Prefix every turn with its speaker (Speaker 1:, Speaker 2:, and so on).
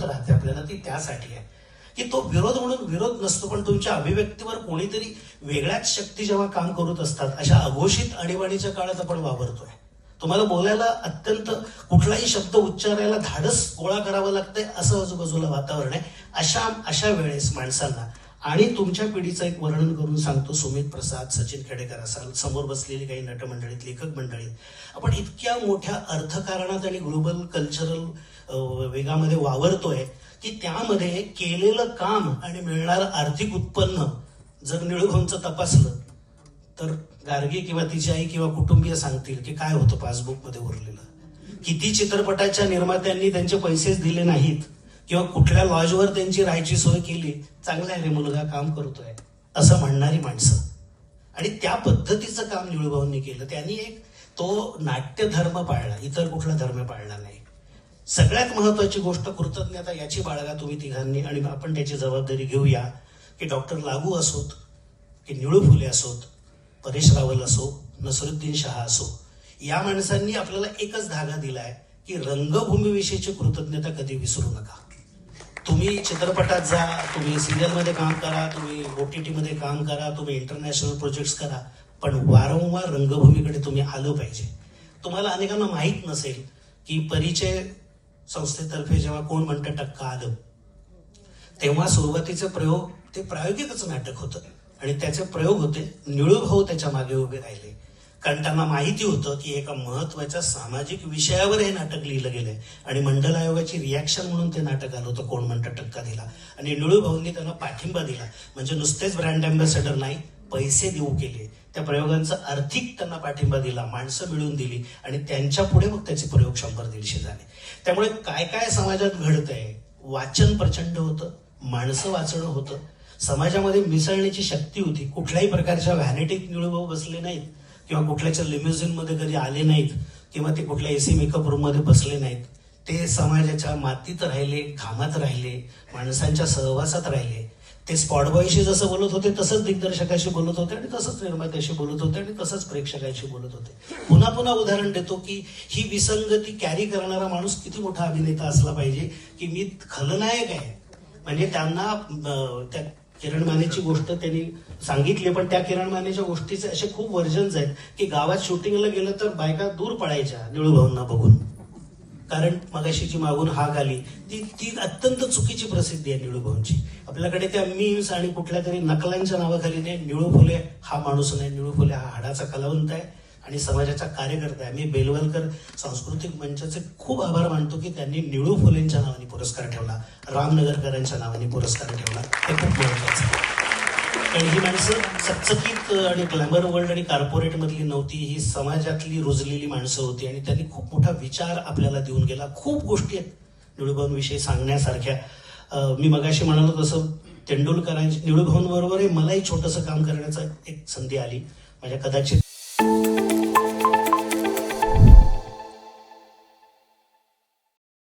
Speaker 1: सोबत राहते आपल्याला ती त्यासाठी आहे. की तो विरोध म्हणून विरोध नसतो पण तुमच्या अभिव्यक्तीवर कोणीतरी वेगळ्याच शक्ती जेव्हा काम करत असतात अशा अघोषित आणीबाणीच्या काळात आपण वावरतोय. तुम्हाला बोलायला अत्यंत कुठलाही शब्द उच्चारायला धाडस गोळा करावं लागतंय असं आजूबाजूला वातावरण आहे. अशा अशा वेळेस माणसांना आणि तुमच्या पिढीचं एक वर्णन करून सांगतो सुमित प्रसाद सचिन खेडेकर असाल समोर बसलेली काही नटमंडळीत लेखक मंडळीत. आपण इतक्या मोठ्या अर्थकारणात आणि ग्लोबल कल्चरल वेगामध्ये वावरतोय की त्यामध्ये केलेलं काम आणि मिळणारं आर्थिक उत्पन्न जर निळूभाऊंचं तपासलं तर गार्गी किंवा तिची आई किंवा कुटुंबीय सांगतील की काय होतं पासबुकमध्ये उरलेलं. किती चित्रपटाच्या निर्मात्यांनी त्यांचे पैसेच दिले नाहीत. किंवा कुठल्या लॉजवर त्यांची राहायची सोय केली चांगला आहे रे मुलगा काम करतोय असं म्हणणारी माणसं. आणि त्या पद्धतीचं काम निळूभाऊंनी केलं. त्यांनी एक तो नाट्य धर्म पाळला इतर कुठला धर्म पाळला नाही. सगळ्यात महत्वाची गोष्ट कृतज्ञता याची बाळगा तुम्ही तिघांनी आणि आपण त्याची जबाबदारी घेऊया की डॉक्टर लागू असोत की निळू फुले असोत परेश रावल असो नसरुद्दीन शहा असो या माणसांनी आपल्याला एकच धागा दिलाय की रंगभूमीविषयीची कृतज्ञता कधी विसरू नका. तुम्ही चित्रपटात जा तुम्ही सिरियलमध्ये काम करा तुम्ही ओटीटी मध्ये काम करा तुम्ही इंटरनॅशनल प्रोजेक्ट्स करा पण वारंवार रंगभूमीकडे तुम्ही आलं पाहिजे. तुम्हाला अनेकांना माहीत नसेल की परिचय संस्थेतर्फे जेव्हा कोण म्हणतं टक्का आलं तेव्हा सुरुवातीचे प्रयोग ते प्रायोगिकच नाटक होतं. आणि त्याचे प्रयोग होते निळूभाऊ त्याच्यामागे उभे राहिले. कारण त्यांना माहिती होतं की एका महत्त्वाच्या सामाजिक विषयावर हे नाटक लिहिलं गेलंय. आणि मंडल आयोगाची रिॲक्शन म्हणून ते नाटक आलं होतं कोण म्हणतं टक्का दिला. आणि निळूभाऊंनी त्यांना पाठिंबा दिला. म्हणजे नुसतेच ब्रँड अँबॅसेडर नाही पैसे देऊ केले. त्या प्रयोगांचा आर्थिक त्यांना पाठिंबा दिला माणसं मिळवून दिली. आणि त्यांच्या पुढे मग त्याचे प्रयोग शंभर दीडशे झाले. त्यामुळे काय काय समाजात घडतंय? वाचन प्रचंड होतं माणसं वाचणं होतं. समाजामध्ये मिसळण्याची शक्ती होती. कुठल्याही प्रकारच्या व्हॅनिटीत निळूभाऊ बसले नाहीत. किंवा कुठल्याच्या लिम्युझिनमध्ये कधी आले नाहीत किंवा ते कुठल्या एसी मेकअप रूममध्ये बसले नाहीत ते समाजाच्या मातीत राहिले घामात राहिले माणसांच्या सहवासात राहिले. ते स्पॉट बॉयशी जसं बोलत होते तसंच दिग्दर्शकाशी बोलत होते आणि तसंच निर्मात्याशी बोलत होते आणि तसंच प्रेक्षकाशी बोलत होते. पुन्हा पुन्हा उदाहरण देतो की ही विसंगती कॅरी करणारा माणूस किती मोठा अभिनेता असला पाहिजे की मी खलनायक आहे. म्हणजे त्यांना त्या किरण मानेची गोष्ट त्यांनी सांगितली पण त्या किरण मानेच्या गोष्टीचे असे खूप व्हर्जन्स आहेत की गावात शूटिंगला गेलं तर बायका दूर पडायच्या निळूभाऊंना बघून. कारण मगाशी जी मागून हाक आली. ती ती अत्यंत चुकीची प्रसिद्धी आहे निळूभाऊंची आपल्याकडे त्या मीम्स आणि कुठल्या तरी नकलांच्या नावाखाली नाही निळू फुले हा माणूस नाही निळू फुले हा हाडाचा कलावंत आहे आणि समाजाचा कार्यकर्ता आहे. मी बेलवलकर सांस्कृतिक मंचाचे खूप आभार मानतो की त्यांनी निळू फुलेंच्या नावाने पुरस्कार ठेवला रामनगरकरांच्या नावाने पुरस्कार ठेवला. ही माणसं चकचकीत आणि ग्लॅमर वर्ल्ड आणि कॉर्पोरेट मधली नव्हती ही समाजातली रुजलेली माणसं होती आणि त्यांनी खूप मोठा विचार आपल्याला देऊन गेला. खूप गोष्टी आहेत निळूभाऊंविषयी सांगण्यासारख्या. मी मगाशी म्हणालो तसं तेंडुलकरांची निळूभाऊंबरोबरही मलाही छोटंसं काम करण्याचा एक संधी आली. माझ्या कदाचित